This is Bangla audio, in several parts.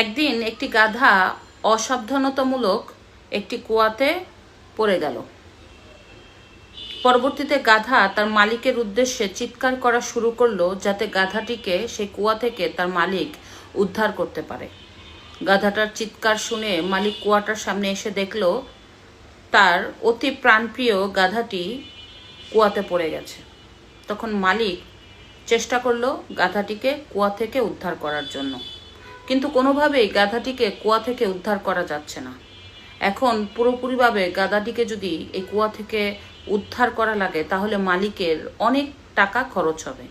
একদিন একটি গাধা অসাবধানতামূলক একটি কুয়াতে পড়ে গেল। পরবর্তীতে গাধা তার মালিকের উদ্দেশ্যে চিৎকার করা শুরু করল যাতে গাধাটিকে সেই কুয়া থেকে তার মালিক উদ্ধার করতে পারে। গাধাটার চিৎকার শুনে মালিক কুয়াটার সামনে এসে দেখল, তার অতি প্রাণপ্রিয় গাধাটি কুয়াতে পড়ে গেছে। তখন মালিক চেষ্টা করল গাধাটিকে কুয়া থেকে উদ্ধার করার জন্য। কিন্তু কোনোভাবেই গাধাটিকে কুয়া থেকে উদ্ধার করা যাচ্ছে না। এখন পুরোপুরিভাবে গাধাটিকে যদি এই কুয়া থেকে উদ্ধার করা লাগে, তাহলে মালিকের অনেক টাকা খরচ হবে।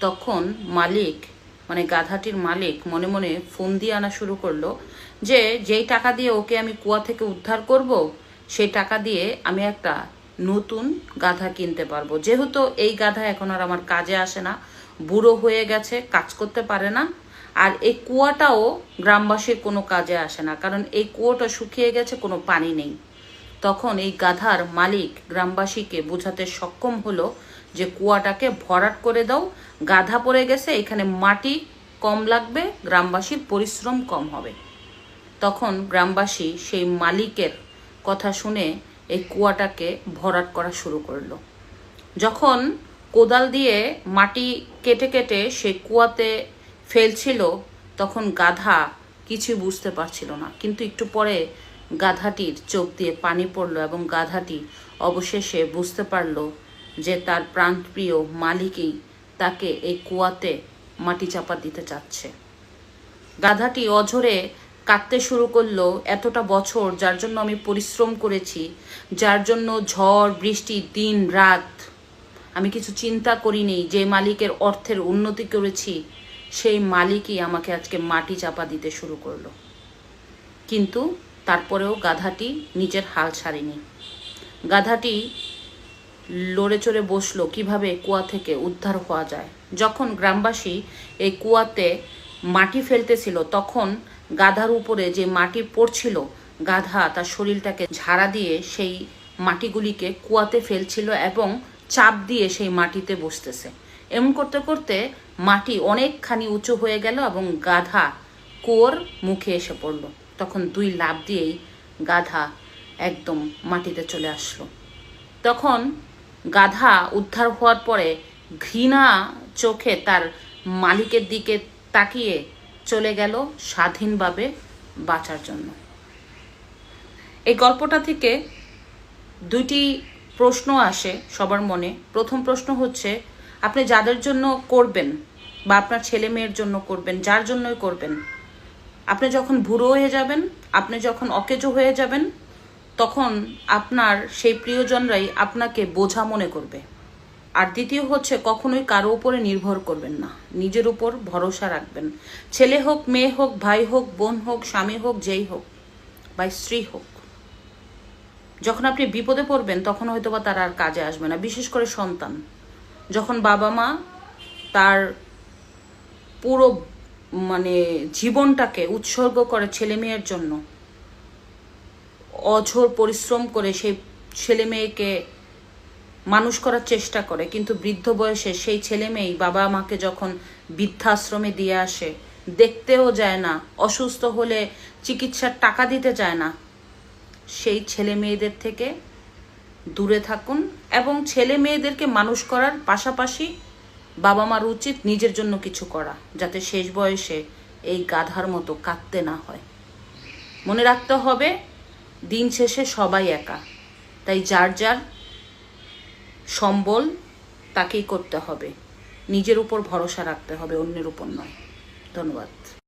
তখন মালিক মানে গাধাটির মালিক মনে মনে ফোন দিয়ে আনা শুরু করল যে, যেই টাকা দিয়ে ওকে আমি কুয়া থেকে উদ্ধার করব, সেই টাকা দিয়ে আমি একটা নতুন গাধা কিনতে পারব। যেহেতু এই গাধা এখন আর আমার কাজে আসে না, বুড়ো হয়ে গেছে, কাজ করতে পারে না আর এই কুয়াটাও গ্রামবাসীর কোনো কাজে আসে না, কারণ এই কুয়োটা শুকিয়ে গেছে, কোনো পানি নেই। তখন এই গাধার মালিক গ্রামবাসীকে বোঝাতে সক্ষম হলো যে কুয়াটাকে ভরাট করে দাও, গাধা পড়ে গেছে, এখানে মাটি কম লাগবে, গ্রামবাসীর পরিশ্রম কম হবে। তখন গ্রামবাসী সেই মালিকের কথা শুনে এই কুয়াটাকে ভরাট করা শুরু করল। যখন কোদাল দিয়ে মাটি কেটে কেটে সে কুয়াতে ফেলছিল, তখন গাধা কিছু বুঝতে পারছিল না। কিন্তু একটু পরে গাধাটির চোখ দিয়ে পানি পড়ল এবং গাধাটি অবশেষে বুঝতে পারল যে তার প্রাণপ্রিয় মালিকই তাকে এই কুয়াতে মাটি চাপা দিতে চাচ্ছে। গাধাটি অঝরে কাঁদতে শুরু করল এতটা বছর, যার জন্য আমি পরিশ্রম করেছি, যার জন্য ঝড়, বৃষ্টি, দিন, রাত, আমি কিছু চিন্তা করিনি যে মালিকের অর্থের উন্নতি করেছি সেই মালিকই আমাকে আজকে মাটি চাপা দিতে শুরু করল। কিন্তু তারপরেও গাধাটি নিজের হাল ছাড়েনি। গাধাটি লড়ে চড়ে বসল, কীভাবে কুয়া থেকে উদ্ধার হওয়া যায়? যখন গ্রামবাসী এই কুয়াতে মাটি ফেলতেছিল, তখন গাধার উপরে যে মাটি পড়ছিল, গাধা তার শরীরটাকে ঝাড়া দিয়ে সেই মাটিগুলিকে কুয়াতে ফেলছিল এবং চাপ দিয়ে সেই মাটিতে বসতেছে। এমন করতে করতে মাটি অনেকখানি উঁচু হয়ে গেল এবং গাধা কুয়োর মুখে এসে পড়ল। তখন দুই লাভ দিয়েই গাধা একদম মাটিতে চলে আসলো। তখন গাধা উদ্ধার হওয়ার পরে ঘৃণা চোখে তার মালিকের দিকে তাকিয়ে চলে গেল স্বাধীনভাবে বাঁচার জন্য। এই গল্পটা থেকে দুইটি প্রশ্ন আসে সবার মনে। প্রথম প্রশ্ন হচ্ছে আপনি যাদের জন্য করবেন বা আপনার ছেলে মেয়ের জন্য করবেন, যার জন্যই করবেন, আপনি যখন বুড়ো হয়ে যাবেন, আপনি যখন অকেজো হয়ে যাবেন, তখন আপনার সেই প্রিয়জনরাই আপনাকে বোঝা মনে করবে। আর দ্বিতীয় হচ্ছে কখনোই কারও উপরে নির্ভর করবেন না, নিজের উপর ভরসা রাখবেন। ছেলে হোক, মেয়ে হোক, ভাই হোক, বোন হোক, স্বামী হোক, যেই হোক, বা স্ত্রী হোক। যখন আপনি বিপদে পড়বেন, তখন হয়তো বা তার আর কাজে আসবে না, বিশেষ করে সন্তান। যখন বাবা মা তার পুরো মানে জীবনটাকে উৎসর্গ করে ছেলে মেয়ের জন্য, অঝোর পরিশ্রম করে সেই ছেলে মেয়েকে মানুষ করার চেষ্টা করে, কিন্তু বৃদ্ধ বয়সে সেই ছেলে মেয়েই বাবা মাকে যখন বৃদ্ধাশ্রমে দিয়ে আসে, দেখতেও যায় না, অসুস্থ হলে চিকিৎসার টাকা দিতে চায় না, সেই ছেলে মেয়েদের থেকে দূরে থাকুন এবং ছেলে মেয়েদেরকে মানুষ করার পাশাপাশি বাবা মার উচিত নিজের জন্য কিছু করা, যাতে শেষ বয়সে এই গাধার মতো কাঁদতে না হয়। মনে রাখতে হবে, দিন শেষে সবাই একা। তাই যার যার সম্বল, তাকেই করতে হবে। নিজের উপর ভরসা রাখতে হবে, অন্যের উপর নয়। ধন্যবাদ।